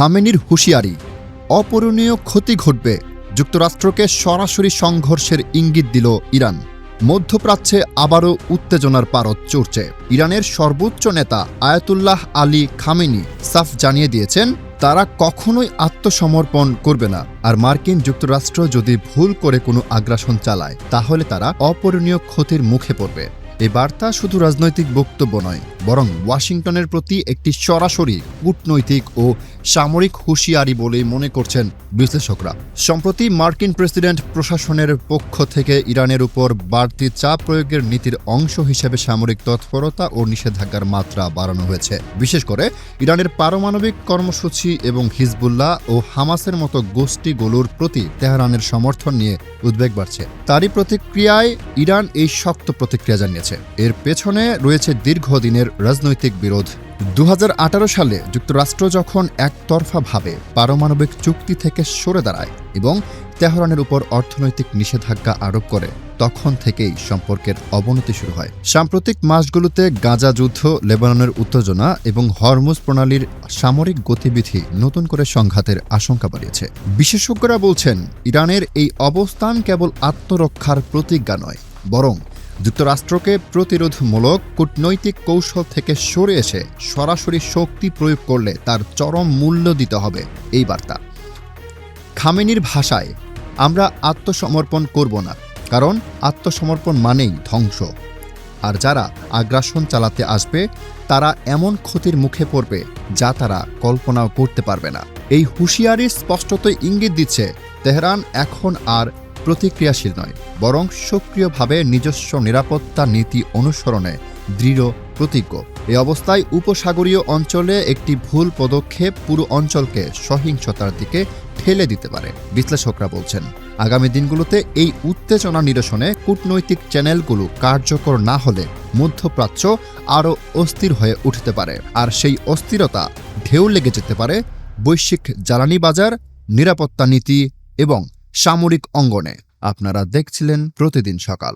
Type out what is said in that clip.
খামেনির হুঁশিয়ারি, অপূরণীয় ক্ষতি ঘটবে যুক্তরাষ্ট্রকে সরাসরি সংঘর্ষের ইঙ্গিত দিল ইরান। মধ্যপ্রাচ্যে আবারও উত্তেজনার পারদ চড়ছে। ইরানের সর্বোচ্চ নেতা আয়াতুল্লাহ আলী খামেনি সাফ জানিয়ে দিয়েছেন, তারা কখনোই আত্মসমর্পণ করবে না। আর মার্কিন যুক্তরাষ্ট্র যদি ভুল করে কোনো আগ্রাসন চালায়, তাহলে তারা অপূরণীয় ক্ষতির মুখে পড়বে। এই বার্তা শুধু রাজনৈতিক বক্তব্য নয়, বরং ওয়াশিংটনের প্রতি একটি সরাসরি কূটনৈতিক ও সামরিক হুঁশিয়ারি বলে মনে করছেন বিশ্লেষকরা। সম্প্রতি মার্কিন প্রেসিডেন্ট প্রশাসনের পক্ষ থেকে ইরানের উপর বাড়তি চাপ প্রয়োগের নীতির অংশ হিসেবে সামরিক তৎপরতা ও নিষেধাজ্ঞার মাত্রা বাড়ানো হয়েছে। বিশেষ করে ইরানের পারমাণবিক কর্মসূচি এবং হিজবুল্লাহ ও হামাসের মতো গোষ্ঠীগুলোর প্রতি তেহরানের সমর্থন নিয়ে উদ্বেগ বাড়ছে। তারই প্রতিক্রিয়ায় ইরান এই শক্ত প্রতিক্রিয়া জানিয়েছে। এর পেছনে রয়েছে দীর্ঘদিনের রাজনৈতিক বিরোধ। দু হাজার আঠারো সালে যুক্তরাষ্ট্র যখন একতরফাভাবে পারমাণবিক চুক্তি থেকে সরে দাঁড়ায় এবং তেহরানের উপর অর্থনৈতিক নিষেধাজ্ঞা আরোপ করে, তখন থেকেই সম্পর্কের অবনতি শুরু হয়। সাম্প্রতিক মাসগুলোতে গাজা যুদ্ধ, লেবাননের উত্তেজনা এবং হরমুজ প্রণালীর সামরিক গতিবিধি নতুন করে সংঘাতের আশঙ্কা বাড়িয়েছে। বিশেষজ্ঞরা বলছেন, ইরানের এই অবস্থান কেবল আত্মরক্ষার প্রতিজ্ঞা নয়, বরং যুক্তরাষ্ট্রকে প্রতিরোধমূলক কূটনৈতিক কৌশল থেকে সরে এসে সরাসরি শক্তি প্রয়োগ করলে তার চরম মূল্য দিতে হবে, এই বার্তা। খামেনির ভাষায়, আমরা আত্মসমর্পণ করব না, কারণ আত্মসমর্পণ মানেই ধ্বংস। আর যারা আগ্রাসন চালাতে আসবে, তারা এমন ক্ষতির মুখে পড়বে যা তারা কল্পনাও করতে পারবে না। এই হুঁশিয়ারির স্পষ্টতই ইঙ্গিত দিচ্ছে, তেহরান এখন আর প্রতিক্রিয়াশীল নয়, বরং সক্রিয়ভাবে নিজস্ব নিরাপত্তা নীতি অনুসরণে দৃঢ় প্রতিজ্ঞ। এ অবস্থায় উপসাগরীয় অঞ্চলে একটি ভুল পদক্ষেপ পুরো অঞ্চলকে সহিংসতার দিকে ঠেলে দিতে পারে, বিশ্লেষকরা বলছেন। আগামী দিনগুলোতে এই উত্তেজনা নিরসনে কূটনৈতিক চ্যানেলগুলো কার্যকর না হলে মধ্যপ্রাচ্য আরও অস্থির হয়ে উঠতে পারে, আর সেই অস্থিরতা ঢেউ লেগে যেতে পারে বৈশ্বিক জ্বালানি বাজার, নিরাপত্তা নীতি এবং সামরিক অঙ্গনে। আপনারা দেখছিলেন প্রতিদিন সকাল।